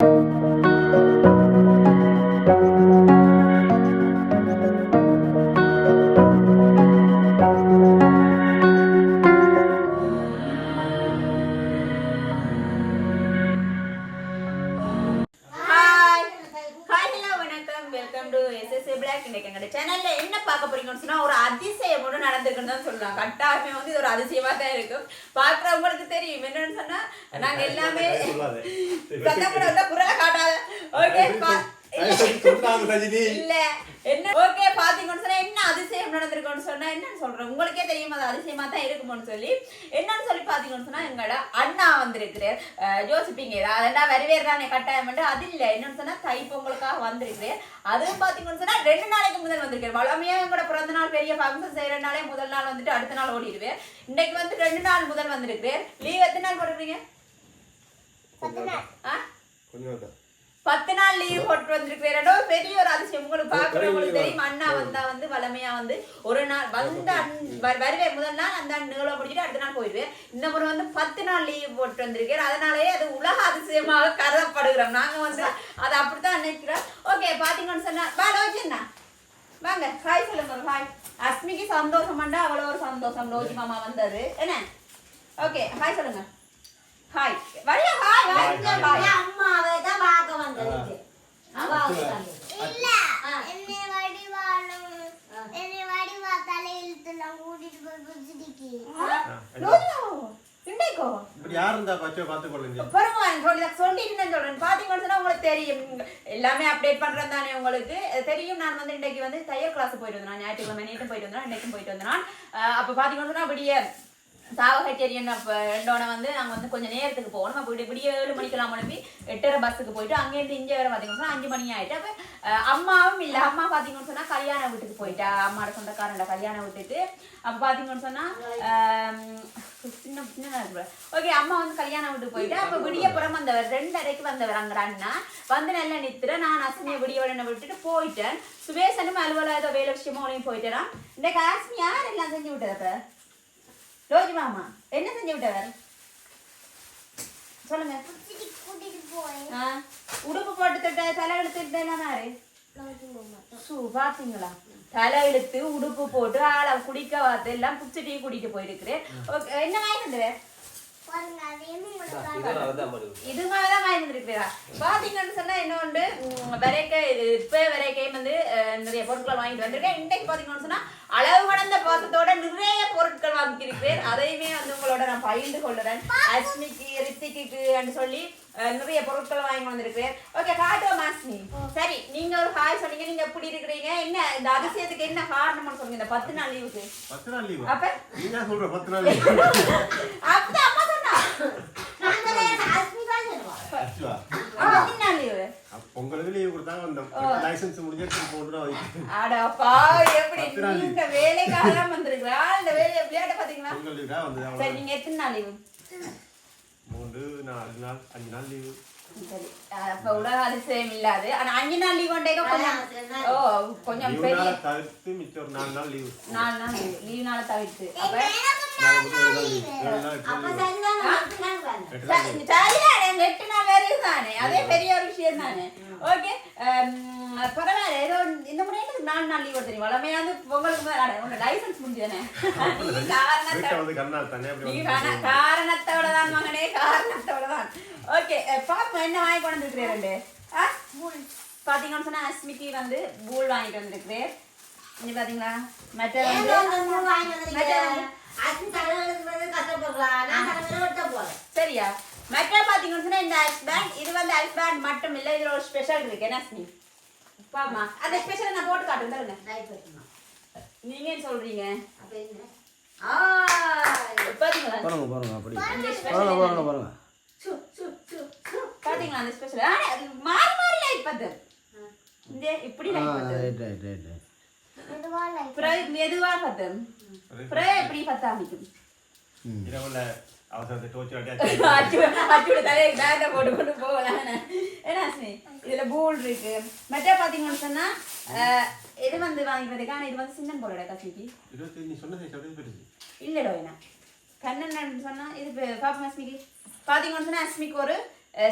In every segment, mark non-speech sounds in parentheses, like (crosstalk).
Hi எங்களோட அண்ணா வந்திருக்கிறார். யோசிப்பீங்க அதெல்லாம் வரவேறு தானே கட்டாயம் அது இல்ல என்னன்னு சொன்னா தை பொங்கலுக்காக வந்திருக்கிறேன் அதுவும் பாத்தீங்கன்னு சொன்னா ரெண்டு நாளைக்கு முதல் வந்திருக்கேன் வளமையா எங்களோட பிறந்த நாள் பெரிய ஃபங்க்ஷன் செய்யற நாளே முதல் நாள் வந்துட்டு அடுத்த நாள் ஓடிடுவேன் இன்னைக்கு வந்து ரெண்டு நாள் முதல் வந்திருக்கிறேன் லீவ் எத்தனை நாள் போட்டுருக்கீங்க ஆ? பத்து நாள் லீவ் போட்டு வந்திருக்கிறேன் பெரிய ஒரு அதிசயம். உங்களுக்கு பாக்குறவங்களுக்கு தெரியும். அண்ணா வந்தா வந்து வளமையா வந்து ஒரு நாள் வந்த வருவேன் முதல் நாள் அந்த நிகழ்வை முடிச்சுட்டு அடுத்த நாள் போயிடுவேன் இந்த முறை வந்து பத்து நாள் லீவ் போட்டு வந்திருக்கேன். அதனாலேயே அது உலக அதிசயமாக கருதப்படுகிறோம். நாங்க வந்து அதை அப்படித்தான் நினைக்கிறோம். ஓகே பாத்தீங்கன்னு சொன்னா வா ரோஜிண்ணா வாங்க ஹாய் சொல்லுங்க ஹாய் அஸ்மிக்கு சந்தோஷமாண்டா அவ்வளோ ஒரு சந்தோஷம். ரோஜி மாமா வந்தது என்ன? ஓகே ஹாய் சொல்லுங்க. ஹாய் வரியா ஹாய் ஹாய் ஹாய் அம்மாவை தான் பார்க்க வந்தது அவ. இல்ல என்னை வடிவாளும் என்னை வடிவா தலையிழுத்தெல்லாம் கூட்டிட்டு போய் புடிச்சிடிக்கு ரோஜினா இன்னைக்கோ இப்படி யார் இருந்தா பச்சை பார்த்து கொள்ளுங்க பாருங்க சொல்லி சொல்லிட்டு சொல்றேன் பாத்தீங்கன்னு சொன்னா உங்களுக்கு தெரியும் எல்லாமே அப்டேட் பண்றது தானே உங்களுக்கு தெரியும் நான் வந்து இன்னைக்கு வந்து தையல் கிளாஸ் போயிட்டு வந்தேன் ஞாயிற்றுக்கிழமை நேற்றும் போயிட்டு வந்தேன் இன்னைக்கும் போயிட்டு வந்தேன் அப்ப பாத்தீங்கன்னு சொன்னா அப்படியே சாவகச்சேரியன் அப்போ ரெண்டோட வந்து நாங்கள் வந்து கொஞ்சம் நேரத்துக்கு போகணும். அப்ப இப்படி விடிய ஏழு மணிக்கெல்லாம் அனுப்பி எட்டரை பஸ்ஸுக்கு போயிட்டு அங்கேருந்து இங்கே வர பார்த்தீங்கன்னா அஞ்சு மணி ஆகிட்டு அப்ப அம்மாவும் இல்லை. அம்மா பார்த்தீங்கன்னு சொன்னால் கல்யாண வீட்டுக்கு போயிட்டா. அம்மாவோட சொந்தக்காரண்ட கல்யாணம் விட்டுட்டு. அப்போ பார்த்தீங்கன்னு சொன்னால் சின்ன சின்ன ஓகே அம்மா வந்து கல்யாணம் வீட்டுக்கு போயிட்டு. அப்போ விடியப்புறம் வந்தவர் ரெண்டரைக்கு வந்தவர் அங்கே அண்ணா. வந்து நல்லா நித்துற நான் அஸ்மியை விடிய உடனே விட்டுட்டு போயிட்டேன். சுவேசனும் அலுவலக ஏதோ வேலை விஷயமா அவளையும் போயிட்டேன். இந்த அஸ்மி யார் எல்லாம் செஞ்சு விட்டது ரோஜி மாமா என்ன செஞ்சு விட்டவர்? சொல்லுங்க. உடுப்பு போட்டு தொட்ட தலை யாரு சூ பாத்தீங்களா? தலை இழுத்து உடுப்பு போட்டு ஆளை குடிக்க வாத்து எல்லாம் புச்சு டீ குடிக்க போயிருக்கிறேன். என்ன வாங்கி வந்துடுவேன் பாருங்க அதையும் உங்களுக்கு இது மாதிரிதான் வாங்கி வந்திருக்கிறா. பாத்தீங்கன்னு சொன்னா என்ன உண்டு? வரைக்க இப்ப வரைக்கையும் வந்து நிறைய பொருட்கள் வாங்கிட்டு வந்திருக்கேன். இன்றைக்கு பாத்தீங்கன்னு சொன்னா அளவு கடந்த பாசத்தோட நிறைய பொருட்கள் வாங்கியிருக்கிறேன் அதையுமே வந்து உங்களோட நான் பகிர்ந்து கொள்ளுறேன் அஸ்மிக்கு ரித்திக்கு சொல்லி நிறைய பொருட்கள் வாங்கி வந்திருக்கிறேன். ஓகே காட்டுவோம் அஸ்மி. சரி நீங்க ஒரு ஹாய் சொன்னீங்க. நீங்க எப்படி இருக்கிறீங்க? என்ன இந்த அதிசயத்துக்கு என்ன காரணம்னு சொல்லுங்க இந்த பத்து நாள் லீவுக்கு பத்து நாள் லீவு அப்ப? நீ தான் சொல்ற பத்து நாள் லீவு (laughs) அப்ப அம்மா சொன்னா நாங்க தான் அஸ்மி தான் சொல்லுவா. ஆக்சுவலா பத்து நாள் லீவு பொங்கலுக்கு லீவு கொடுத்தாங்க வந்தோம் லைசன்ஸ் முடிஞ்சு போட்டு வைக்கிறேன் அடப்பா எப்படி பத்து நாள் நீங்க வேலைக்காக தான் வந்திருக்கீங்களா இந்த வேலையை விளையாட பாத்தீங்களா பொங்கல் சரி நீங்க எத்தனை நாள் லீவு? மூன்று நாலு நாள் அஞ்சு நாள் லீவு. அப்ப உலக அதிசயம் இல்லாது. ஆனா அஞ்சு நாள் லீவ் ஒன்றே கொஞ்சம். ஓ கொஞ்சம் பெரிய தவிர்த்து மிச்சம் ஒரு நாலு நாள் லீவு. நாலு நாள் லீவ். லீவ் நாளை தவிர்த்து. அப்ப அதே பெரிய ஒரு விஷயம் தானே? ஓகே பரவாயில்ல ஏதோ இந்த முறை நாலு நாள் லீவ் தெரியும் வளமையாவது பொங்கலுக்கு உங்க லைசன்ஸ் முடிஞ்சுதானே காரணத்தோட தான் மகனே காரணத்தோட தான் ஓகே என்ன வாங்கி கொண்டு வந்துருக்கிறேன் பாத்தீங்கன்னு சொன்னா அஸ்மிக்கு வந்து பூல் வாங்கிட்டு வந்திருக்கிறேன் இங்க பாத்தீங்களா? மற்ற வந்து போறேன். சரியா? மற்ற பாத்தீங்கன்னு சொன்னா இந்த ஐஸ் பேண்ட் இது வந்து ஐஸ் பேண்ட் மட்டும் இல்ல இதுல ஒரு ஸ்பெஷல் இருக்கு. என்ன பாமா அந்த ஸ்பெஷல் நான் போட்டு காட்டுறேன். தருங்க. நீங்க என்ன? சொல்றீங்க பாத்தீங்களா? பாருங்க பாருங்க அப்படி. பாருங்க பாருங்க பாருங்க சு, சு, சு, சு. பாத்தீங்களா அந்த ஸ்பெஷல் ஆனா அது மாறி மாறி லைட் பத்து இந்த இப்படி லைட் பத்து ரைட் ரைட் ரைட் மெதுவா லைட் மெதுவா பத்து அப்புறம் எப்படி பத்தா இரவுல அவசரத்தை (laughs) போட்டு கொண்டு போகலாம். இதுல பூல் இருக்கு. மற்ற பாத்தீங்கன்னு சொன்னா இது வந்து வாங்கி வந்திருக்கு ஆனா இது வந்து சின்னம் போலடா கசிக்கு இருபத்தி நீ சொன்ன சைஸ் அப்படியே பெருசு. இல்லடோ என்ன கண்ணன் சொன்னா இது பாப்போம் அஸ்மிக்கு பாத்தீங்கன்னு சொன்னா அஸ்மிக்கு ஒரு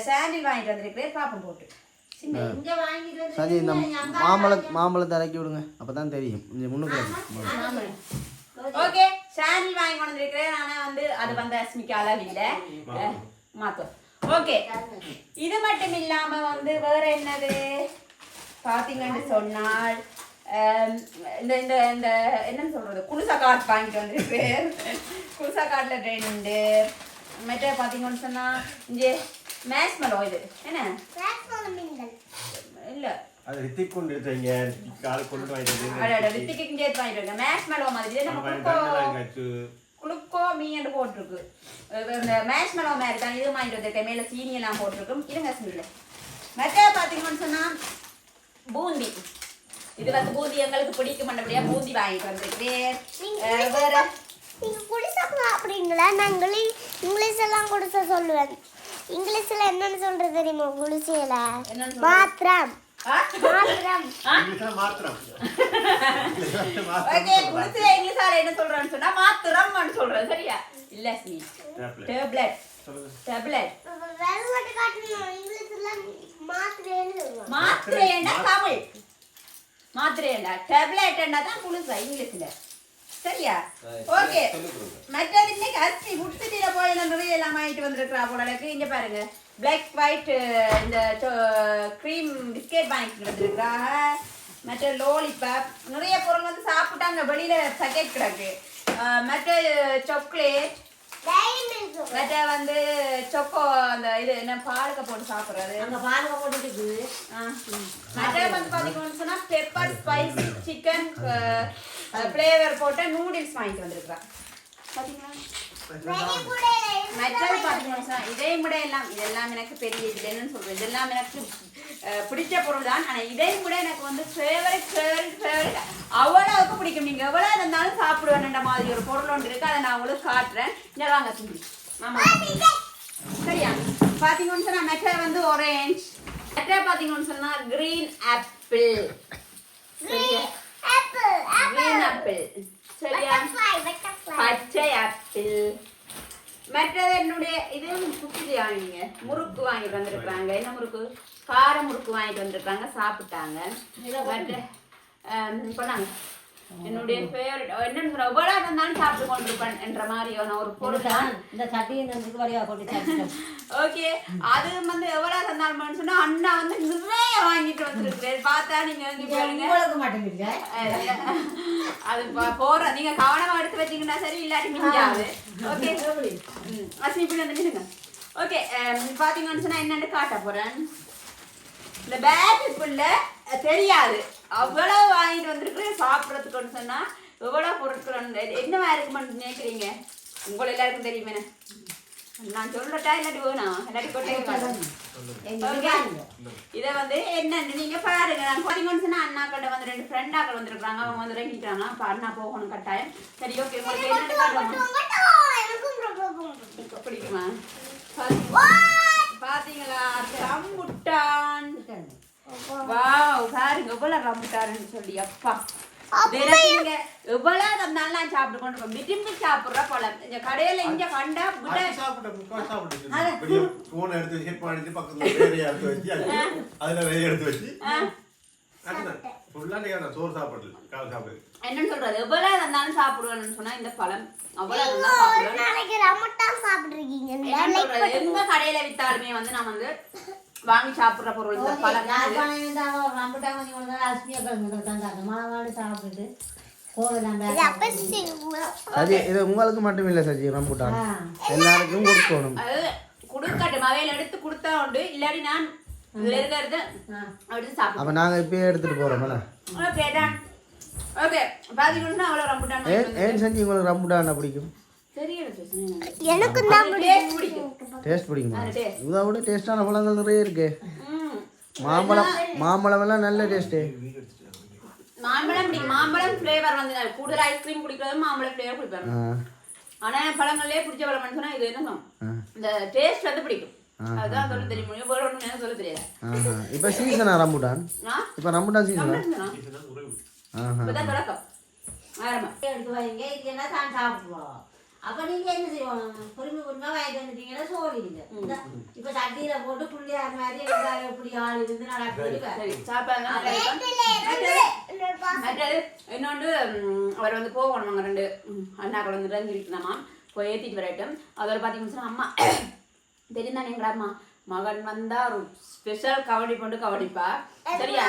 சாண்டில் வாங்கிட்டு வந்திருக்கிறேன் பாப்பம் போட்டு. சின்ன சரி இந்த மாம்பழ மாம்பழத்தை இறக்கி விடுங்க. அப்பதான் தெரியும். முன்னுக்கு ஓகே சாண்டில் வாங்கி கொண்டு வந்திருக்கிறேன். ஆனா வந்து அது வந்து அஸ்மிக்கு அளவு இல்ல மாத்தோம் ஓகே இது மட்டும் இல்லாம வந்து வேற என்னது? பாத்தீங்கன்னு சொன்னால் இந்த இந்த இந்த என்னன்னு சொல்றது? குளிசா கார்ட் வாங்கிட்டு வந்திருக்கிறேன் குளிசா கார்ட்ல ரெண்டு மற்ற பாத்தீங்கன்னு சொன்னா இங்கே மேஷ் மலோ இது. என்ன? இல்ல. அது ரித்திக் கொண்டு எடுத்தீங்க கால் கொண்டு வாங்கிட்டு அட ரித்திக்கு வாங்கிட்டு மேஷ் மலோ மாதிரி. இது நம்ம குளுக்கோ குளுக்கோ மீன்னு போட்டிருக்கு. இந்த மேஷ் மலோ மாதிரி தான் இது வாங்கிட்டு வந்திருக்கேன். மேல சீனி எல்லாம் போட்டிருக்கும். இருங்க ஸ்மில்ல மற்ற பாத்தீங்கன்னு சொன்னா பூந்தி. இது வந்து பூந்தி எங்களுக்கு பிடிக்க மாட்டபடியா பூந்தி வாங்கிட்டு வேற? நீங்க குடிசா சாப்பிடுறீங்களா நான் இங்கிலீஷ் எல்லாம் குடிசா சொல்லுவேன். இங்கிலீஷ்ல என்னன்னு சொல்றது தெரியுமா? குடிசையில? மாத்திரம் மாத்திரம். மாத்திரம். என்ன சொல்றேன்னு சொன்னா மாத்திரம்னு சொல்றேன் சரியா? இல்ல ஸ்மி டேப்லெட். டேப்லெட். மாத்திரைன்னு தமிழ். மாத்திரைன்னா டேப்லெட்னா தான் புதுசா இங்கிலீஷ்ல. சரியா? ஓகே. மற்றது இன்னைக்கு அரிசி முட்டுத்தில போய் நிறைய எல்லாம் வாங்கிட்டு வந்திருக்கிறா போல இங்க பாருங்க. பிளாக் ஒயிட் இந்த க்ரீம் பிஸ்கெட் வாங்கிட்டு வந்திருக்கிறா மற்ற லோலிபாப் நிறைய பொருள் வந்து சாப்பிட்டாங்க. வெளியில சக்கெட் கிடக்கு. மற்ற சாக்லேட் மில்க் மற்ற வந்து சொக்கோ அந்த இது என்ன பாலுக்க போட்டு சாப்பிடுறது. அங்க பாருங்க போட்டுட்டு இருக்குது. மற்ற வந்து பாத்தீங்கன்னு சொன்னா பெப்பர் ஸ்பைஸ் சிக்கன் ஃப்ளேவர் போட்ட நூடுல்ஸ் வாங்கிட்டு வந்திருக்கா இருந்து மற்றது பாத்தீங்கன்னா சொன்னா, இதை விட எல்லாம் இதெல்லாம் எனக்கு பெரிய இது என்னன்னு சொல்றது? இதெல்லாம் எனக்கு பிடிச்ச பொருள் தான். ஆனா இதை விட எனக்கு வந்து ஃபேவரட் ஃபேவரட் ஃபேவரட் அவ்வளவுக்கு பிடிக்கும். நீங்க எவ்வளவு இருந்தாலும் சாப்பிடுவேன்ற மாதிரி ஒரு பொருள் ஒன்று இருக்கு. அதை நான் உங்களுக்கு காட்டுறேன். இங்க வாங்க சிந்தி ஆமா சரியா? பாத்தீங்கன்னு சொன்னா மெட்டை வந்து orange. மெட்டை பாத்தீங்கன்னு சொன்னா green apple. சரியா? Apple green apple. சரியா பச்சை ஆப்பிள். மற்றது என்னுடைய இது குக்கிலி வாங்கிங்க. முறுக்கு வாங்கிட்டு வந்திருக்காங்க என்ன முறுக்கு? கார முறுக்கு வாங்கிட்டு வந்திருக்காங்க சாப்பிட்டாங்க. மற்ற பண்ணாங்க என்னுடைய ஃபேவரட் என்னன்னு சொல்ற எவ்வளவு இருந்தாலும் சாப்பிட்டு கொண்டிருப்பேன் என்ற மாதிரியான ஒரு பொருள் தான். இந்த சட்டியை வழியா போட்டு ஓகே அது வந்து எவ்வளவு தந்தாலும் சொன்னா அண்ணா வந்து நிறைய வாங்கிட்டு வந்திருக்கிறேன் பார்த்தா நீங்க வந்து உங்களுக்கு மாட்டேங்குது அது ப- போற நீங்க கவனமா எடுத்து வச்சீங்கன்னா சரி இல்லாட்டி மிஞ்சாது. ஓகே அஸ்மி இப்படி வந்து நில்லுங்க. ஓகே பாத்தீங்கன்னு சொன்னா என்னன்னு காட்ட போறேன். இந்த பேக்குக்குள்ள தெரியாது. அவ்வளவு வாங்கிட்டு வந்திருக்கிறேன் சாப்பிடறதுக்குன்னு சொன்னா எவ்வளவு பொருட்கள் என்னவா இருக்குமென்னு நினைக்கிறீங்க உங்களை எல்லாருக்கும் தெரியுமே. நான் சொல்லட்டா இல்லாட்டி வேணும் இல்லாட்டி கொட்டை இதை வந்து என்னன்னு நீங்க பாருங்க. நான் பாத்தீங்கன்னு சொன்னா அண்ணா கிட்ட வந்து ரெண்டு ஃப்ரெண்டாக்கள் வந்திருக்காங்க அவங்க வந்து இறங்கிட்டாங்க அப்ப அண்ணா போகணும் கட்டாயம். சரி ஓகே உங்களுக்கு பிடிக்கும் பிடிக்குமா? பாத்தீங்களா? பாத்தீங்களா? ரம்புட்டான் வாவ் பாருங்க எவ்வளவு ரம்புட்டான்னு சொல்லி அப்பா. எவ்வளவு நான் சாப்பிட்டு கொண்டு. விரும்பி சாப்பிடுற பழம் இந்த கடையில இங்க கண்டா போன் எடுத்து ஹெட் பண்ணிட்டு பக்கத்துல வேறையா எடுத்து வச்சு அதுல வேறையா எடுத்து வச்சு. சோறு கால் என்னன்னு சொல்றது? எவ்வளவு தந்தாலும் சாப்பிடுவேன்னு சொன்னா இந்த பழம் அவ்வளவு சாப்பிடுவேன். எந்த கடையில வித்தாலுமே வந்து நான் வந்து வாங்கி சாப்பிடுற பொருள் இந்த பழம் தான் இது. நீங்க கிழங்கு தந்தாங்க மாவாடு உங்களுக்கு மட்டும் இல்லை சஜி ரம்புட்டான் எல்லாருக்கும் கொடுக்கணும் அது குடுக்கட்டும் அவையில எடுத்து கொடுத்தா உண்டு இல்லாட்டி நான் அப்போ நாங்கள் இப்பயே எடுத்துகிட்டு போகிறோம் ஓகே டன் ஓகே பாத்தீங்கன்னா அவ்வளவு ரம்புட்டான் ஏன் செஞ்சு உங்களுக்கு ரம்புட்டான் பிடிக்கும் பிடிக்கும். டேஸ்ட் பிடிக்குமா. இதை விட டேஸ்டான பழங்கள் நிறைய இருக்கு. மாம்பழம் மாம்பழம் எல்லாம் நல்ல டேஸ்ட்டு மாம்பழம் பிடிக்கும். மாம்பழம் ஃப்ளேவர் வந்து கூடுதல் ஐஸ்கிரீம் குடிக்கிறது மாம்பழம் ஃப்ளேவர் குடிப்பேன். ஆனா பழங்கள்லயே பிடிச்ச பழம்னு சொன்னா இது என்ன இந்த டேஸ்ட் வந்து பிடிக்கும். அதுதான் சொல்ல தெரியும். வேற எனக்கு சொல்ல தெரியாது. இப்போ சீசனா ரம்புட்டான்? இப்போ ரம்புட்டான் சீசனா ரம்புட்டான் ஆஹா இப்பதான் தொடக்கம். ஆரம்பம். எடுத்து வைங்க. இல்லைன்னா தான் சாப்பிடுவோம்? அப்ப நீங்க என்ன செய்யணும் பொறுமை பொறுமை வாங்கிட்டு வந்துட்டீங்கன்னா சோழிடுங்க இந்த- இப்ப சட்டியில போட்டு புள்ளியார் மாதிரி இப்படி ஆள் இருந்து இன்னொன்று அவர் வந்து போகணும் அங்கே ரெண்டு அண்ணாக்கள் வந்து இருக்கணுமா போய் ஏற்றிட்டு வரட்டும் அதில் பார்த்தீங்கன்னு சொன்னா அம்மா தெரியுதானே எங்கட அம்மா மகன் வந்தா ஒரு ஸ்பெஷல் கவடி போட்டு கவனிப்பா சரியா?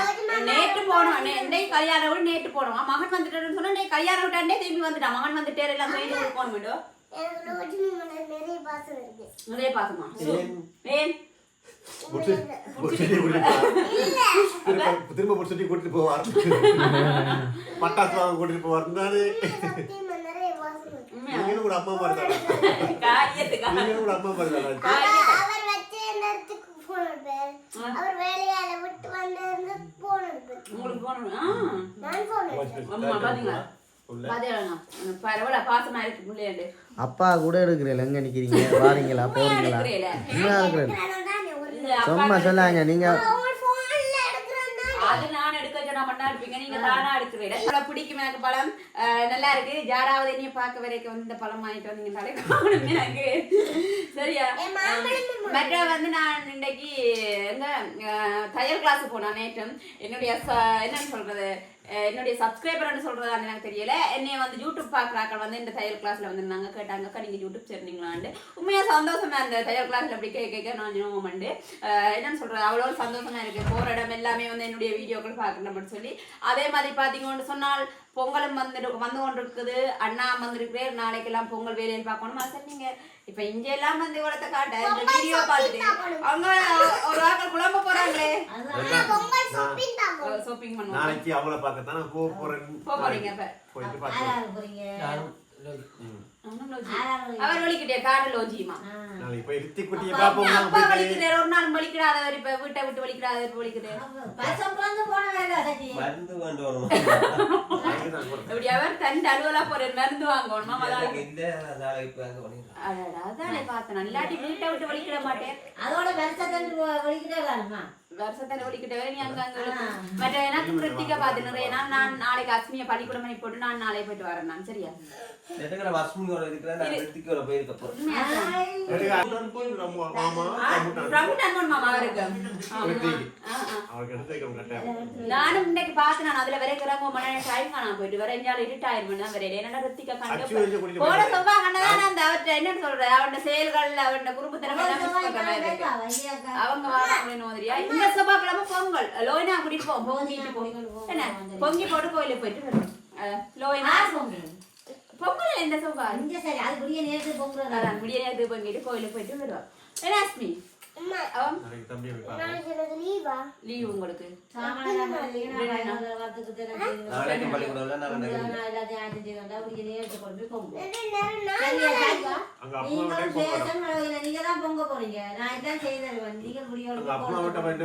நேற்று போனோம். நே- கல்யாணம் விட நேற்று போனோம். மகன் வந்துட்டாருன்னு சொன்னா நீ கல்யாணம் விட்டாண்டே திரும்பி வந்துட்டான். மகன் வந்துட்டே எல்லாம் சொல்லி போன மேல நிறைய பாசம் இருக்கு. நிறைய பாசமா? ஏன். திரும்ப- முடிச்சுட்டு கூட்டிட்டு போவார். (laughs) பட்டாசு வாங்க கூட்டிட்டு போவார்? நீங்களும் கூட அம்மா மாதிரி நீங்களும் கூட அம்மா மாதிரி தானே அவர் அவர் வச்ச இடத்துக்கு போன் எடுப்பார் அவர் வேலையால விட்டு வந்திருந்து போன் எடுப்பார் உங்களுக்கு ஆ. நான் போன் அம்மா பாத்தீங்களா? பிள்ளையாண்டு அப்பா கூட எடுக்கிறீங்களா எங்க நிக்கிறீங்க. வாரீங்களா? போறீங்களா? எடுக்கிறீல. சும்மா சொல்லாங்க. நீங்க மட்டும் எடுப்பீங்க நீங்க தானா எடுக்கிறீங்க பழம் பிடிக்கும். எனக்கு பழம் நல்லா இருக்கு. யாராவது என்னைய பார்க்க வரைக்கும் வந்து இந்த பழம் வாங்கிட்டு வந்தீங்கனாலே காணும் எனக்கு. சரியா? மற்ற வந்து நான் இன்னைக்கு எங்க தையல் கிளாஸ் போனேன் நேற்று என்னுடைய என்னன்னு சொல்றது? என்னுடைய சப்ஸ்கிரைபர்னு சொல்றதான்னு எனக்கு தெரியல. என்னைய வந்து யூடியூப் பாக்குறாங்க வந்து இந்த தையல் கிளாஸ்ல வந்து நாங்க கேட்டாங்க நீங்க யூடியூப் சேர்ந்தீங்களான்னு உண்மையா சந்தோஷமா அந்த தையல் கிளாஸ்ல அப்படி கேட்க கேட்க நான் ஞாபகம் என்னன்னு சொல்றது அவ்வளோ சந்தோஷமா இருக்கு. போற இடம் எல்லாமே வந்து என்னுடைய வீடியோக்கள் பார்க்கணும்னு சொல்லி. அதே மாதிரி பாத்தீங்கன்னு சொன்னால் பொங்கலும் வந்து வந்து கொண்டிருக்குது. அண்ணா வந்திருக்கிறேன் நாளைக்கெல்லாம் பொங்கல் வேலையை பார்க்கணுமா? நீங்க இப்ப இங்க எல்லாம் வந்து இவ்வளத்தை காட்ட. இந்த வீடியோ பார்த்துட்டு. அவங்க ஒரு ஆக்கள் குழம்ப போறாங்களே பொங்கல் ஷாப்பிங் பண்ணுவாங்க நாளைக்கு அவங்கள பார்க்கத்தானே போக போறேன் போக போறீங்க இப்ப போயிட்டு பார்த்து அவர் வலிக்கிட்டே காடு லோஜிமா நாளைக்கு போய் ரித்தி குட்டியை அப்பா வலிக்கிறார் ஒரு நாள் வலிக்கிறாதவர் இப்ப வீட்டை விட்டு வலிக்கிறாதவர் இப்ப வலிக்கிறார் பசம் பிறந்து போன வேலை மருந்து கொண்டு வரணும். இப்படி அவர் தன் அலுவலா மருந்து வாங்கணுமா அதான் இப்ப அங்க பார்த்தேன் இல்லாட்டி வீட்டை விட்டு வலிக்கிட மாட்டேன். அதோட வருஷத்தன்று வலிக்கிட்டே காணுமா வருஷத்தான வலிக்கிட்ட வேற நீ அங்க அங்க இழுக்கு. மற்ற எனக்கு கிருத்திகா பார்த்து நிறைய நான் நான் நாளைக்கு அஸ்மியை பள்ளிக்கூடம் பண்ணி போட்டு நான் நாளை போயிட்டு வரேன் நான் சரியா எதுக்கு இருக்கிறேன் நான் மாமா அவருக்கு. நானும் இன்னைக்கு பார்த்து நான் அதுல வரைக்கிறவங்க மன டைம் காணாம போயிட்டு வர எஞ்சால இருட்டாயிரம் தான் வரையில என்னடா ரித்திகா கண்டு கண்டதான் அந்த அவர்கிட்ட என்னன்னு சொல்றது அவனோட செயல்கள் அவனோட மாதிரி இருக்கு. அவங்க மாதிரியா? இந்த செவ்வாய்க்கிழமை பொங்கல் லோயினா கூட்டிட்டு போவோம் பொங்கிட்டு போவோம் என்ன பொங்கி போட்டு கோயிலுக்கு போயிட்டு வருவோம் அஹ், லோயினா பொங்கல் எந்த செவ்வாய் இங்க சரி அது புரிய நேரத்துக்கு பொங்குறது அதான் முடிய நேரத்துக்கு பொங்கிட்டு கோயிலுக்கு போயிட்டு வருவோம் என்ன அஸ்மி லீவா? உங்களுக்கு.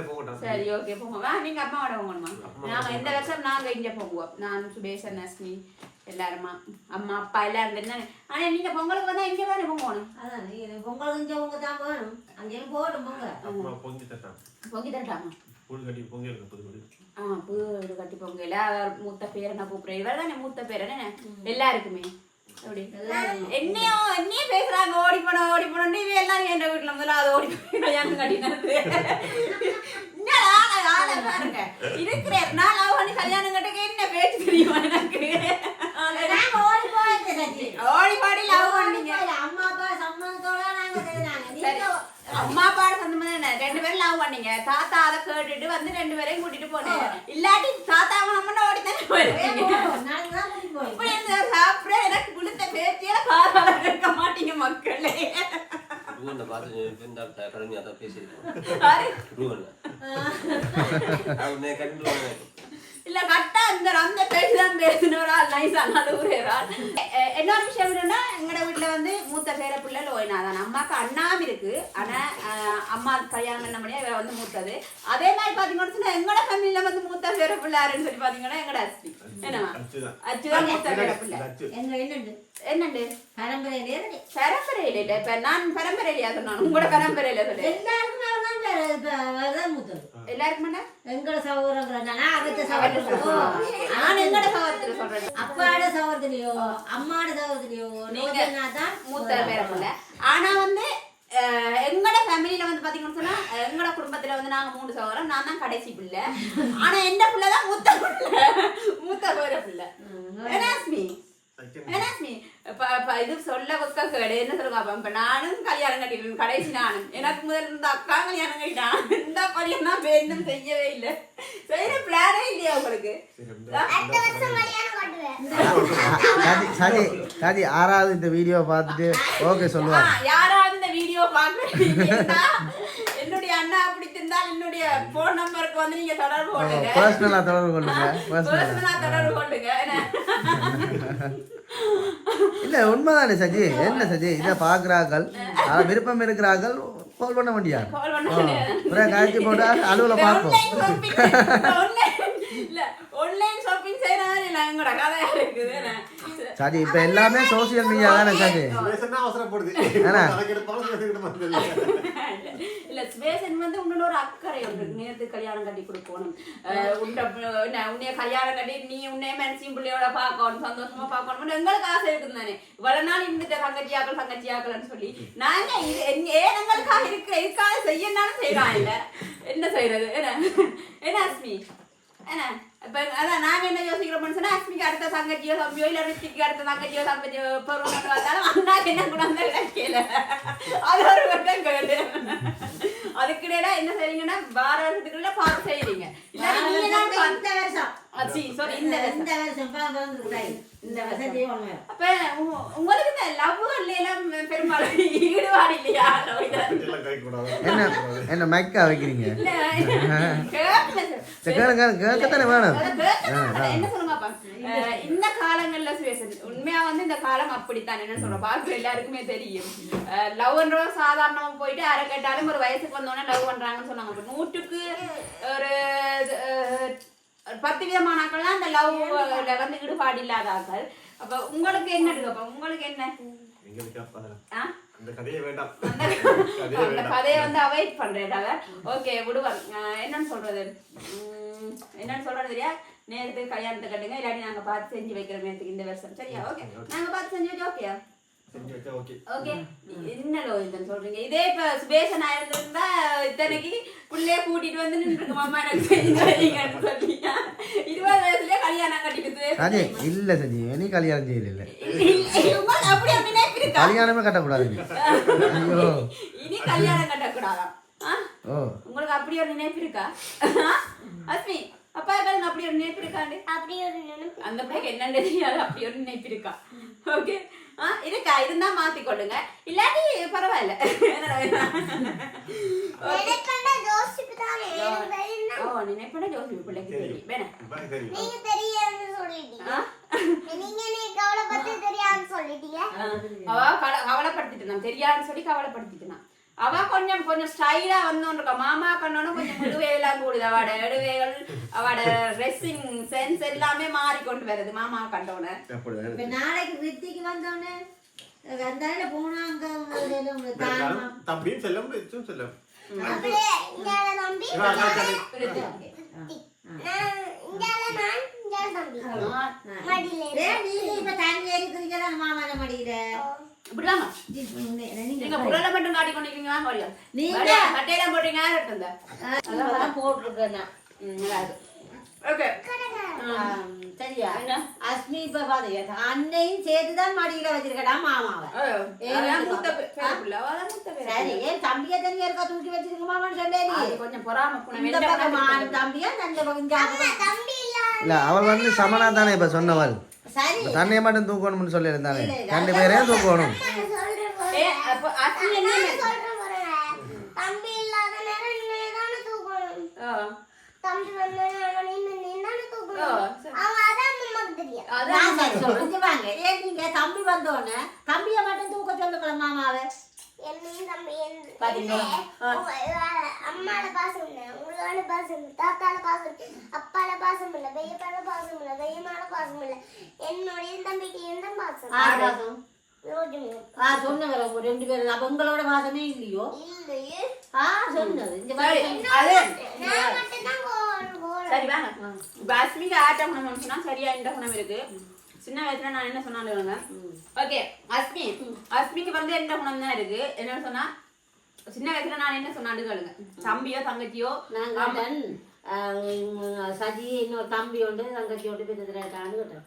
போகணும். சரி ஓகே போங்க. நீங்க அம்மாவோட போங்கணுமா நாங்க இந்த வருஷம் நாங்க இங்க போங்குவோம் நான் சுபேசன் அஸ்மி எல்லாருமா அம்மா அப்பா எல்லாரும் இருந்தானே ஆனா நீங்க பொங்கலுக்கு வந்தா இங்க தானே பொங்கணும் அதான் நீங்க பொங்கல் இங்க உங்க தான் வேணும். அங்கேயும் போடும் பொங்க பொங்கி தட்டான். பொங்கி தரட்டாமா புல் கட்டி பொங்கி இருக்கு புது ஆ வீடு கட்டி பொங்கல அவர் மூத்த பேரை நான் கூப்பிடுறேன் இவர் தானே மூத்த பேர் என்ன? எல்லாருக்குமே. அப்படி. என்னையோ என்னையே பேசுறாங்க ஓடி போனோம் ஓடி போனோம் டிவி எல்லாம் என் வீட்டுல முதல்ல அது ஓடி போய் கல்யாணம் கட்டினது. பாருங்க. இருக்கிறேன் நான் லவ் பண்ணி கல்யாணம் கட்டக்க என்ன பேச்சு தெரியுமா எனக்கு? ஓடி பாடி லவ் பண்ணீங்க அம்மா அப்பா சம்மந்தத்தோட நாங்க செய்தாங்க அம்மா அப்பாட என்ன ரெண்டு பேரும் லவ் பண்ணீங்க தாத்தா அதை கேட்டுட்டு வந்து ரெண்டு பேரையும் கூட்டிட்டு போனீங்க இல்லாட்டி தாத்தாவை நம்ம ஓடி தானே போயிருக்கீங்க இப்படி இந்த சாப்பிட எனக்கு கொடுத்த பேச்சியில காதால கேட்க மாட்டீங்க மக்களே ரூவனை பார்த்து இந்த கடுமையாக தான் பேசியிருக்கோம் பாரு. ரூவன் அவனே கண்டு இல்ல கரெக்டா இந்த அந்த பேச்சு தான் பேசினவரா நைஸா அஹ் இன்னொரு விஷயம் என்னன்னா எங்கட வீட்டுல வந்து மூத்த பேர பிள்ளை லோயினா தான். அம்மாக்கு அண்ணாவும் இருக்கு. ஆனா அம்மா கல்யாணம் பண்ண முடியாது இவ வந்து மூத்தது. அதே மாதிரி பாத்தீங்கன்னா எங்கட ஃபேமிலில வந்து மூத்த பேர பிள்ளை யாருன்னு சொல்லி பாத்தீங்கன்னா எங்கட அஸ்மி என்னவா அச்சுதான் மூத்த பேர பிள்ளை. எங்க என்னண்டு? என்னண்டு? பரம்பரையிலே. பரம்பரையில இப்ப நான் பரம்பரையிலையா சொன்னான்? உங்களோட பரம்பரையில சொல்லு. எல்லாருக்கும் அவர் தான் இப்ப அவர்தான் மூத்தது. எல்லாருக்கும் என்ன? எங்கட சகோதரங்கிறனா அவத்த சகோதரன் நான் எங்கட சகோதரத்துல சொல்றேன் அப்பாட சகோதரியோ அம்மாட சகோதரியோ நீங்க தான் மூத்த பேரப்புல ஆனா வந்து அஹ், எங்கட ஃபேமிலியில வந்து பாத்தீங்கன்னு சொன்னா எங்கட குடும்பத்துல வந்து நாங்க மூணு சகோதரம் நான் தான் கடைசி பிள்ளை. ஆனா எந்த பிள்ளை தான் மூத்த பிள்ளை? மூத்த பேர பிள்ளை. ஏனாஸ்மி ஏனாஸ்மி இது சொல்ல கொக்க கேடு என்ன சொல்லுங்க இப்ப நானும் கல்யாணம் கட்டிடுவேன் கடைசி நானும் எனக்கு முதல்ல இருந்த அக்கா கல்யாணம் கட்டிட்டான் இந்த பையன் தான் வேணும் செய்யவே இல்லை செய்யற பிளானே இல்லையா உங்களுக்கு சாதி சாதி ஆறாவது இந்த வீடியோ பார்த்துட்டு ஓகே சொல்லுவாங்க யாராவது இந்த வீடியோ பாக்குறீங்கன்னா அண்ணா பிடித்திருந்தால் என்னுடைய போன் நம்பருக்கு வந்து நீங்க தொடர்பு கொள்ளுங்க. பர்சனலாக தொடர்பு கொள்ளுங்க பர்சனலா தொடர்பு கொள்ளுங்க? இல்ல உண்மைதானே சஜி? என்ன சஜி? இதை பார்க்குறார்கள் அஹ் விருப்பம் இருக்கிறார்கள் கால் பண்ண முடியா Call பண்ண அப்புறம் காய்ச்சி போட்டா அலுவல பார்ப்போம். இல்ல, online shopping செய்யறதால எங்களோட கதையா இருக்குது? சஜி இப்ப எல்லாமே சோசியல் மீடியா தானே சஜி? அவசரப்படுது. இல்ல சுவேசன் வந்து உன்னோட ஒரு அக்கறை உண்டு. நேரத்து கல்யாணம் கட்டி கொடுக்கணும். உன்னைய கல்யாணம் கட்டி நீ உன்னைய மனசியும் பிள்ளையோட பார்க்கணும் சந்தோஷமா பார்க்கணும் எங்களுக்கு ஆசை இருக்குது தானே. இவ்வளவு நாள் இருந்துட்ட தங்கச்சியாக்கள் தங்கச்சியாக்கள்னு சொல்லி நாங்க இது எங்க- ஏன் எங்களுக்காக இருக்கிற இதுக்காக செய்யனாலும் செய்யறான் இல்ல? என்ன செய்யறது என்ன? என்ன அஸ்மி? என்ன? இப்ப அதான் நாங்க என்ன யோசிக்கிறோம்னு சொன்னா அஸ்மிக்கு அடுத்த தங்கச்சியோ தம்பியோ இல்ல ரித்திக்கு அடுத்த தங்கச்சியோ தங்கச்சியோ பருவம் பார்த்தாலும் அண்ணாக்கு என்ன கூட அந்த கிடைக்கல அது ஒரு வட்டம் கேடு. அதுக்கிடையில என்ன செய்றீங்கன்னா வார வருஷத்துக்குள்ள பார்த்து செய்றீங்க. இந்த வருஷம். இந்த. இந்த வருஷம். இந்த வருஷம் ஜீவன் வேணும். அப்ப உ- உங்களுக்கு இந்த லவ் எல்லாம் பெரும்பாலும் ஈடுபாடு இல்லையா? என்ன என்ன மைக்கா வைக்கிறீங்க? கேட்கத்தானே வேணும்? என்ன சொல்லுங்க இந்த காலங்கள்ல சுவேசன் உண்மையா வந்து இந்த காலம் அப்படித்தான். என்ன சொல்றோம் பார்க்க எல்லாருக்குமே தெரியும். லவ்ன்ற சாதாரணமா போயிட்டு யாரை கேட்டாலும் ஒரு வயசுக்கு வந்தோடனே லவ் பண்றாங்கன்னு சொன்னாங்க. நூற்றுக்கு ஒரு பத்து விதமான ஆக்கள்லாம் அந்த லவ்ல வந்து ஈடுபாடு இல்லாத ஆக்கள் அப்ப உங்களுக்கு என்ன அப்ப உங்களுக்கு என்ன? அந்த கதையே வேண்டாம். அந்த கதையே வந்து அவாய்ட் பண்றேன் ஓகே விடுவார் என்னன்னு சொல்றது? என்னன்னு சொல்றது தெரியா? நேரத்துக்கு கல்யாணத்தை கட்டுங்க. இல்லாட்டி நாங்க பார்த்து செஞ்சு வைக்கிறோம் நேரத்துக்கு இந்த வருஷம். சரியா? ஓகே நாங்க பார்த்து செஞ்சு வச்சா ஓகேயா ஓகே ஓகே என்ன லோகிதன் சொல்றீங்க? இதே இப்ப சுபேஷன் ஆயிருந்திருந்தா இத்தனைக்கு புள்ளைய கூட்டிட்டு வந்து நின்றுருக்கு மாமா எனக்கு இருபது வயசுலயே கல்யாணம் கட்டிட்டு இல்ல சஜி இனி கல்யாணம் செய்யல இல்ல அப்படி அப்படின்னா இருக்கா? கல்யாணமே கட்டக்கூடாது இனி. கல்யாணம்? ஓ. உங்களுக்கு அப்படி ஒரு நினைப்பு இருக்கா? அஸ்மி அப்பா பாருங்க அப்படி ஒரு நினைப்பு இருக்காண்டு? அப்படி ஒரு நினைப்பு. அந்த பிள்ளைக்கு என்னன்னு தெரியாது அப்படி ஒரு நினைப்பு இருக்கா? ஓகே. ஆ இருக்கா? இருந்தா மாத்தி கொள்ளுங்க. இல்லாட்டி பரவாயில்ல. ஜோசிப்பு ஓ நினைப்பட ஜோசி பிள்ளைக்கு தெரியும். வேணா. இப்ப தெரியும் நீங்க தெரியாதுன்னு சொல்லிட்டீங்க. அவ கவ- கவலைப்படுத்திட்டு தெரியாதுன்னு சொல்லி கவலைப்படுத்திட்டு அவ கொஞ்சம் கொஞ்சம் ஸ்டைலா வந்தோன்றிருக்கா மாமா கண்ணோன்னு கொஞ்சம் முழுவையெல்லாம் கூடுது அவட எடுவைகள் அவட ட்ரெஸ்ஸிங் சென்ஸ் எல்லாமே மாறி கொண்டு வருது மாமா கண்டோன்னு நாளைக்கு வித்திக்கு வந்தோடனே வந்தால போனாங்க. தம்பியும் செல்லம் ரிச்சும் செல்லம் மடியில நீங்க இப்ப தனியா இருக்கிறீங்களா மாமான மடியில இப்படிலாமா நீங்க புரள மட்டும் காட்டி கொண்டிருக்கீங்க வாங்க வழியா நீங்க- கட்டையெல்லாம் போட்டீங்க எடுத்துங்க. அதெல்லாம் போட்டிருக்கேன் நான். ஓகே. சரியா. என்ன? அஸ்மி இப்ப பாத்தீங்க அன்னையும் சேர்த்துதான் மடியில வச்சிருக்கடா மாமாவை. சரி. ஏன் தம்பிய தனியா இருக்கா தூக்கி வச்சிருக்க மாமான்னு சொல்லி கொஞ்சம் பொறாம தம்பியா இல்லாத இல்ல. அவள் வந்து சமனா தானே இப்ப சொன்னவள் தன்னைய மட்டும் தூக்கணும்னு சொல்லியிருந்தானே. ரெண்டு பேரையும் தூக்கணும். தம்பி வந்தோடனே தம்பிய மட்டும் தூக்க சொல்லுங்கள மாமாவை. அம்மால பாசம் இல்லை உங்களோட பாசம் தாத்தால பாசம் அப்பால பாசம் இல்லை பெரியப்பால பாசம் இல்லை பெரியம்மால பாசம் இல்லை என்னுடைய தம்பிக்கு எந்த பாசம்? ரெண்டு பேரும். அப்ப உங்களோட வாசமே இல்லையோ? இல்லையே. ஆ சொன்னது இந்த சரி வாங்க. சரியா இந்த குணம் இருக்கு. சின்ன வயசுல நான் என்ன சொன்னாலும் ஓகே அஸ்மி. அஸ்மிக்கு வந்து என்ன குணம் தான் இருக்கு? என்ன சொன்னா சின்ன வயசுல நான் என்ன சொன்னான்னு கேளுங்க. தம்பியோ தங்கச்சியோ? நான் கேட்டேன். ஆ, சஜி இன்னொரு தம்பி உண்டு தங்கச்சி உண்டு பெற்றுறான்னு கேட்டேன்.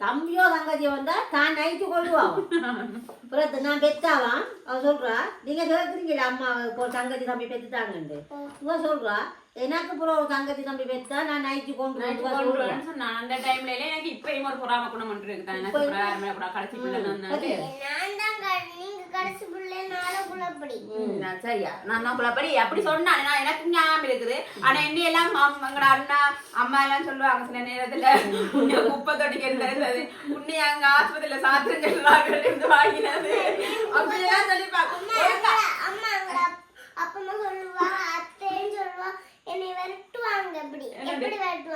தம்பியோ தங்கச்சியோ வந்தா தான் நைட்டு கொள்ளுவான் நான் பெத்தாவான் அவ சொல்றா நீங்க கேட்குறீங்களா அம்மா இப்போ தங்கச்சி தம்பி பெத்துட்டாங்கன்ட்டு. இவ சொல்றா எனக்கு அப்புறம் ஒரு தங்கச்சி தம்பி பெத்தா நான் நைட்டு கொண்டு சொன்னான். அந்த டைம்ல எனக்கு இப்பயும் ஒரு பொறாம குணம் ஒன்று இருக்குதான். எனக்கு அருமையா கூட கடைசி பிள்ளை நான் தான். நான் தான் நீங்க கடைசி பிள்ளை நானும் குழப்படி நான் சரியா நான் தான் குழப்படி அப்படி சொன்னான் நான் எனக்கு ஞாபகம் இருக்குது ஆனா என்ன எல்லாம் எங்கட அண்ணா அம்மா எல்லாம் சொல்லுவாங்க சில நேரத்துல உன்னை குப்பை தொட்டிக்கு இருந்தது உன்னை அங்க ஆஸ்பத்திரியில சாத்திரம் சொல்லுவாங்க இருந்து வாங்கினது அப்படியெல்லாம் சொல்லிப்பாங்க அம்மா அம்மா அங்க அப்பமா சொல்லுவா அத்தைன்னு சொல்லுவா என்னை விரட்டுவாங்க எப்படி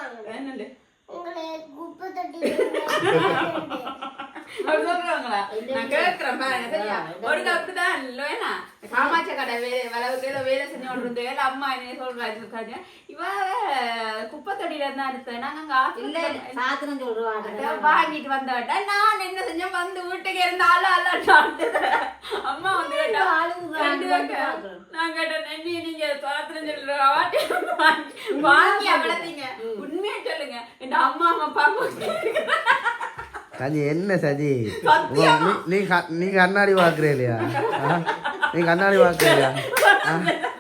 எப்படி விரட்டுவாங்க என்னண்டு? உங்களை குப்பை காமாட்சி கடை வே வளவுக்கு ஏதோ வேலை செஞ்சு கொண்டு அம்மா என்ன சொல்றாங்க இவ குப்பை தொட்டியில இருந்தா அடுத்த நாங்க அங்க சாத்திரம் சொல்லுவாங்க. அதான் வாங்கிட்டு வந்தவட்ட நான் என்ன செஞ்சேன்? வந்து வீட்டுக்கு இருந்த ஆளு அல்ல அம்மா வந்து. நான் கேட்டேன் நெண்ணி நீங்க பாத்திரம் சொல்ற வாட்டி வாங்கி- வளர்த்தீங்க. உண்மையா சொல்லுங்க. என் அம்மா அம்மா பாப்பா சஜி என்ன சஜி? நீ- நீ கண்ணாடி பார்க்குறே இல்லையா? ஆ? நீ கண்ணாடி பார்க்குற இல்லையா? ஆ?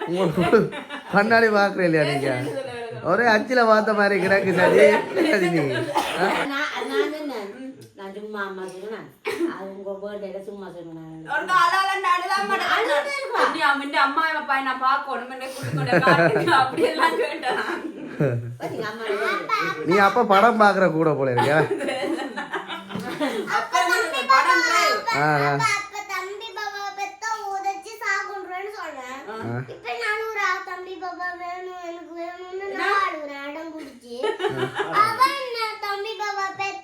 உங்களுக்கு கண்ணாடி பார்க்குறே இல்லையா நீங்க? ஒரே அச்சில பார்த்த மாதிரி கிடக்கு சஜி. சஜி நீ? அம்மா அப்பா என்ன அப்படி எல்லாம். நீ அப்ப படம் பார்க்குற கூட போல இருக்கியா (laughs) அப்ப எனக்கு படம் கிடையாது. ஆ ஆ அப்ப தம்பி பாபா பெத்த உதச்சி சாகுன்றேன்னு சொன்னேன். இப்ப நான் ஒரு தம்பி பாபா வேணும் எனக்கு வேணும்னு நான் அழுகுறேன் இடம் குடிச்சு அவன் என்ன தம்பி பாபா பெத்த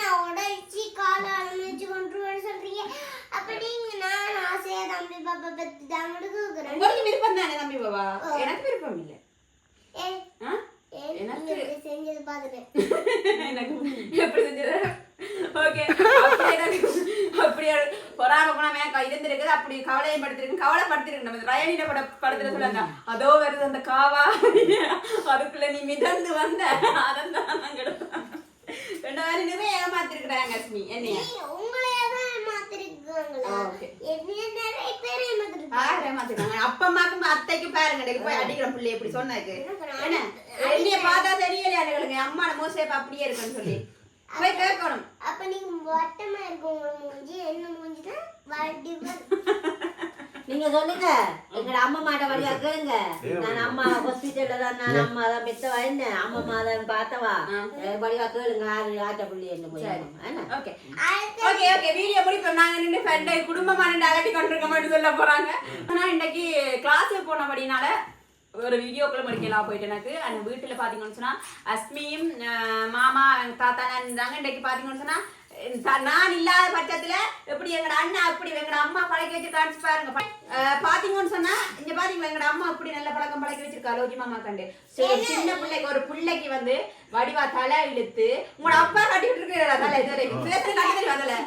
நான் உடைச்சி கால அலமிச்சு கொண்டுருவேன்னு சொல்றீங்க அப்ப நீங்க நான் ஆசையா தம்பி பாபா பெத்து தாங்கன்னு கேக்குறேன் உங்களுக்கு விருப்பம் தானே தம்பி பாபா? எனக்கு விருப்பம் இல்லை. எனக்கு- நீங்க இப்படி செஞ்சது பாத்துட்டேன் (laughs) எனக்கு எப்படி செஞ்சது? ஓகே. (laughs) குணமே இருந்திருக்குது? அப்படி கவலையும் படுத்திருக்கு கவலைப்படுத்திருக்கு நம்ம ரயனிட பட படத்துல சொல்லுங்க அதோ வருது அந்த காவா. அதுக்குள்ள நீ மிதந்து வந்த அதான் ரெண்டாவது நிறைய ஏமாத்திருக்கிறாங்க அஸ்மி என்னைய. நீ உங்களையே தான் ஏமாத்திருக்காங்களா. ஓகே. என்னைய நிறைய பேர் ஏமாத்திருக்காங்க. யார் ஏமாத்திருக்காங்க? அப்பா அம்மாக்கும் அத்தைக்கும் பாருங்க. போய் அடிக்கிற பிள்ளை எப்படி சொன்னதுக்கு. என்ன பார்த்தா தெரியலையா அம்மா மோசேப் அப்படியே இருக்குன்னு சொல்லி. போய் கேட்கணும். அப்ப நீங்க வட்டமா இருக்க உங்க மூஞ்சி என்ன மூஞ்சி தான் நீங்க சொல்லுங்க. எங்கட அம்மா மாட்ட வழியா கேளுங்க. நான் அம்மா ஹாஸ்பிட்டல்ல தான் நான் அம்மா தான் பெத்தவா என்ன? அம்மா தான் பார்த்தவா? வழியா கேளுங்க ஆறு ஆட்ட புள்ளி என்ன ஓகே. Okay okay. வீடியோ முடிப்போம். நாங்க நின்று ஃப்ரெண்டு குடும்பமா நின்று அலட்டி கொண்டிருக்க மட்டும் சொல்ல போறாங்க. ஆனா இன்னைக்கு கிளாஸுக்கு போனபடினால ஒரு வீடியோக்குள்ள முடிக்கலாம் போயிட்டு எனக்கு. அந்த வீட்டுல பாத்தீங்கன்னு சொன்னா அஸ்மியும் மாமா தாத்தா இருந்தாங்க. இன்னைக்கு பாத்தீங்கன்னு சொன்னா நான் இல்லாத பட்சத்துல எப்படி எங்கட அண்ணா அப்படி எங்கட அம்மா பழக்கி வச்சு காமிச்சு பாருங்க பாத்தீங்கன்னு சொன்னா இங்க பாத்தீங்களா எங்கட அம்மா அப்படி நல்ல பழக்கம் பழக்கி வச்சிருக்கா லோஜி மாமா கண்டு. சின்ன பிள்ளைக்கு ஒரு பிள்ளைக்கு வந்து வடிவா தலை இழுத்து உங்களோட அப்பா கட்டிட்டு இருக்கிறா தலை இது வரைக்கும் பேசுறது கட்ட தெரியுமா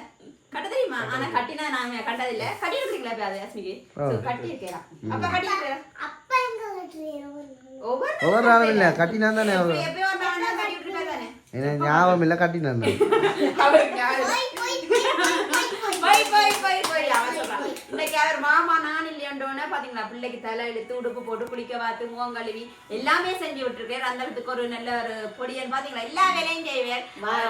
கட்ட தெரியுமா ஆனா கட்டினா நான் கண்டதில்ல. கட்டி இருக்கீங்களா இப்ப அது அஸ்மிக்கு So, கட்டி இருக்கேன் அப்ப கட்டி இருக்கிறேன் அப்பா எங்க கட்டுறீங்க ஒவ்வொரு ஒவ்வொரு நாளும் இல்லை. கட்டினா தானே அவரு. எப்பயோ ஒரு நாள் நான் கட்டி விட்டுருப்பேன் தானே? எனக்கு ஞாபகம் இல்லை கட்டினா யாரு? போய் போய் போய் போய். அவன் சொல்றான். இன்னைக்கு அவர் மாமா நான் இல்லையாண்டோன்னு பாத்தீங்களா? பிள்ளைக்கு தலை இழுத்து உடுப்பு போட்டு குளிக்க வாத்து முகம் கழுவி எல்லாமே செஞ்சு விட்டுருக்காரு அந்த இடத்துக்கு ஒரு நல்ல ஒரு பொடியன் பாத்தீங்களா? எல்லா வேலையும் செய்வார்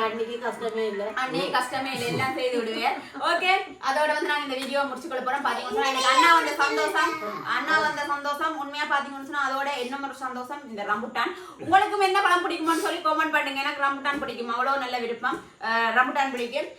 அன்னைக்கு கஷ்டமே இல்லை. அண்ணே கஷ்டமே இல்லை எல்லாம் செய்து விடுவேன். ஓகே அதோட வந்து நாங்க இந்த வீடியோ முடிச்சு கொள்ள போறோம் பாத்தீங்கன்னா எனக்கு அண்ணா வந்த சந்தோஷம். அண்ணா வந்த சந்தோஷம். உண்மையா பாத்தீங்கன்னு சொன்னா அதோட இன்னும் ஒரு சந்தோஷம்? இந்த ரம்புட்டான். உங்களுக்கும் என்ன பழம் பிடிக்குமான்னு சொல்லி கமெண்ட் பண்ணுங்க. எனக்கு ரம்புட்டான் பிடிக்கும். அவ்வளவு நல்ல விருப்பம். ரம்புட்டான் பிடிக்கும்.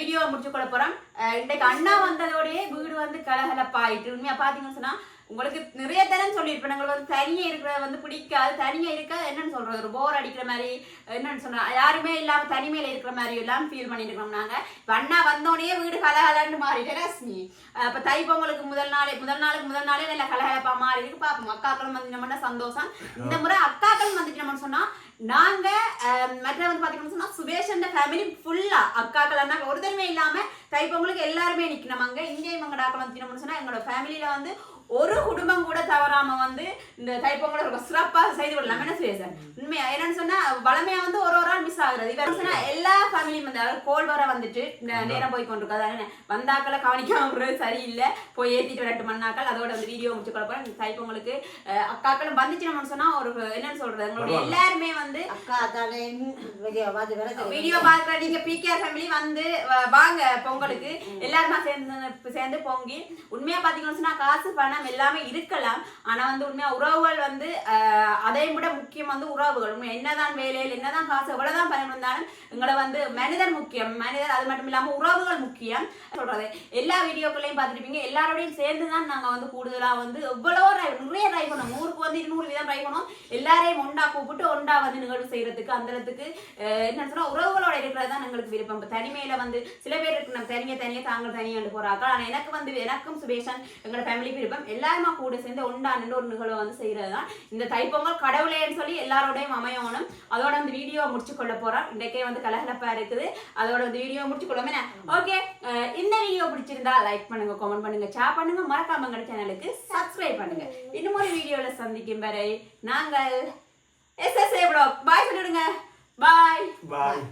வீடியோ முடிச்சு கொள்ள போறோம். அஹ் இன்றைக்கு அண்ணா வந்ததோடயே வீடு வந்து கலகலப்பாயிட்டு உண்மையா பாத்தீங்கன்னு சொன்னா உங்களுக்கு நிறைய தரம் சொல்லியிருப்பேன். உங்களுக்கு வந்து தனியா இருக்கிற வந்து பிடிக்காது தனியா இருக்க என்னன்னு சொல்றது? ஒரு போர் அடிக்கிற மாதிரி என்னன்னு சொன்னா யாருமே இல்லாம தனிமையில இருக்கிற மாதிரி எல்லாம் ஃபீல் பண்ணிட்டு இருக்கோம் நாங்க வண்ணா வந்தோடனே வீடு கலகலன்னு மாறிட்டே ரஷ்மி அப்ப தை பொங்கலுக்கு முதல் நாளே முதல் நாளுக்கு முதல் நாளே நல்ல கலகலப்பா மாறி இருக்கு பாப்போம். அக்காக்களும் வந்துட்டோம்னா சந்தோஷம். இந்த முறை அக்காக்களும் வந்துட்டோம்னு சொன்னா நாங்க அஹ், மற்ற வந்து பாத்தீங்கன்னு சொன்னா சுபேஷன் ஃபேமிலி ஃபுல்லா அக்காக்கள் அண்ணா ஒரு இல்லாம தைப்பொங்கலுக்கு எல்லாருமே நிக்கணும். அங்க இங்கே இவங்க டாக்கலாம் வந்துட்டோம்னு சொன்னா எங்களோட ஃபேமிலியில வந்து ஒரு குடும்பம் கூட தவறாம வந்து இந்த தைப்பொங்கலை ரொம்ப சிறப்பா செய்து கொள்ளலாம். என்ன சுரேசன் உண்மையா? என்னன்னு சொன்னா வளமையா வந்து ஒரு ஒரு ஆள் மிஸ் ஆகுறது. இவர் சொன்னா எல்லா ஃபேமிலியும் வந்து அதாவது கோல் வர வந்துட்டு நேரம் போய் கொண்டிருக்கு அதாவது வந்தாக்களை கவனிக்காம சரியில்லை. போய் ஏத்திட்டு ரெண்டு மண்ணாக்கள் அதோட வந்து வீடியோ முடிச்சு போறேன். தைப்பொங்கலுக்கு அக்காக்களும் வந்துச்சு நம்ம சொன்னா ஒரு என்னன்னு சொல்றது? எங்களுடைய எல்லாருமே வந்து அக்கா தானே வீடியோ பாக்குற நீங்க பிகேஆர் ஃபேமிலி வந்து வாங்க பொங்கலுக்கு. எல்லாருமா சேர்ந்து சேர்ந்து பொங்கி உண்மையா பாத்தீங்கன்னு சொன்னா காசு பணம் எல்லாமே இருக்கலாம். ஆனால் வந்து உண்மையாக உறவுகள் வந்து அதையும் விட முக்கியம் வந்து உறவுகள். உண்மை என்னதான் வேலையில் என்னதான் காசு எவ்வளோதான் பயன் இருந்தாலும் எங்களை வந்து மனிதர் முக்கியம். மனிதர் அது மட்டும் இல்லாமல் உறவுகள் முக்கியம். சொல்கிறது எல்லா வீடியோக்களையும் பார்த்துருப்பீங்க. எல்லாரோடையும் சேர்ந்து தான் நாங்கள் வந்து கூடுதலாக வந்து எவ்வளோ நிறைய ட்ரை பண்ணோம். நூறுக்கு வந்து இருநூறு விதம் ட்ரை பண்ணோம். எல்லாரையும் ஒண்டா கூப்பிட்டு ஒண்டா வந்து நிகழ்வு செய்கிறதுக்கு அந்த இடத்துக்கு என்ன சொன்னா உறவுகளோட இருக்கிறது தான் எங்களுக்கு விருப்பம். தனிமையில் வந்து சில பேர் இருக்கு. நம்ம தனியாக தனியாக தாங்கள் தனியாக போறாங்க ஆனால் எனக்கு வந்து எனக்கும் சுபேஷன் எங்களோட ஃபேமிலிக்கு விருப்பம். எல்லாருமா கூட சேர்ந்து ஒண்டா நின்று ஒரு நிகழ்வை வந்து செய்யறது தான் இந்த தைப்பொங்கல் கடவுளேன்னு சொல்லி எல்லாரோடையும் அமையணும். அதோட அந்த வீடியோ முடிச்சு கொள்ள போறோம். இன்றைக்கே வந்து கலகலப்பா இருக்குது. அதோட அந்த வீடியோ முடிச்சு கொள்ளமே. ஓகே இந்த வீடியோ பிடிச்சிருந்தா லைக் பண்ணுங்க கமெண்ட் பண்ணுங்க ஷேர் பண்ணுங்க. மறக்காம எங்க சேனலுக்கு சப்ஸ்கிரைப் பண்ணுங்க. இன்னும் ஒரு வீடியோல சந்திக்கும் வரை நாங்கள் எஸ் எஸ் ஏ பாய் சொல்லிடுங்க. பாய் பாய்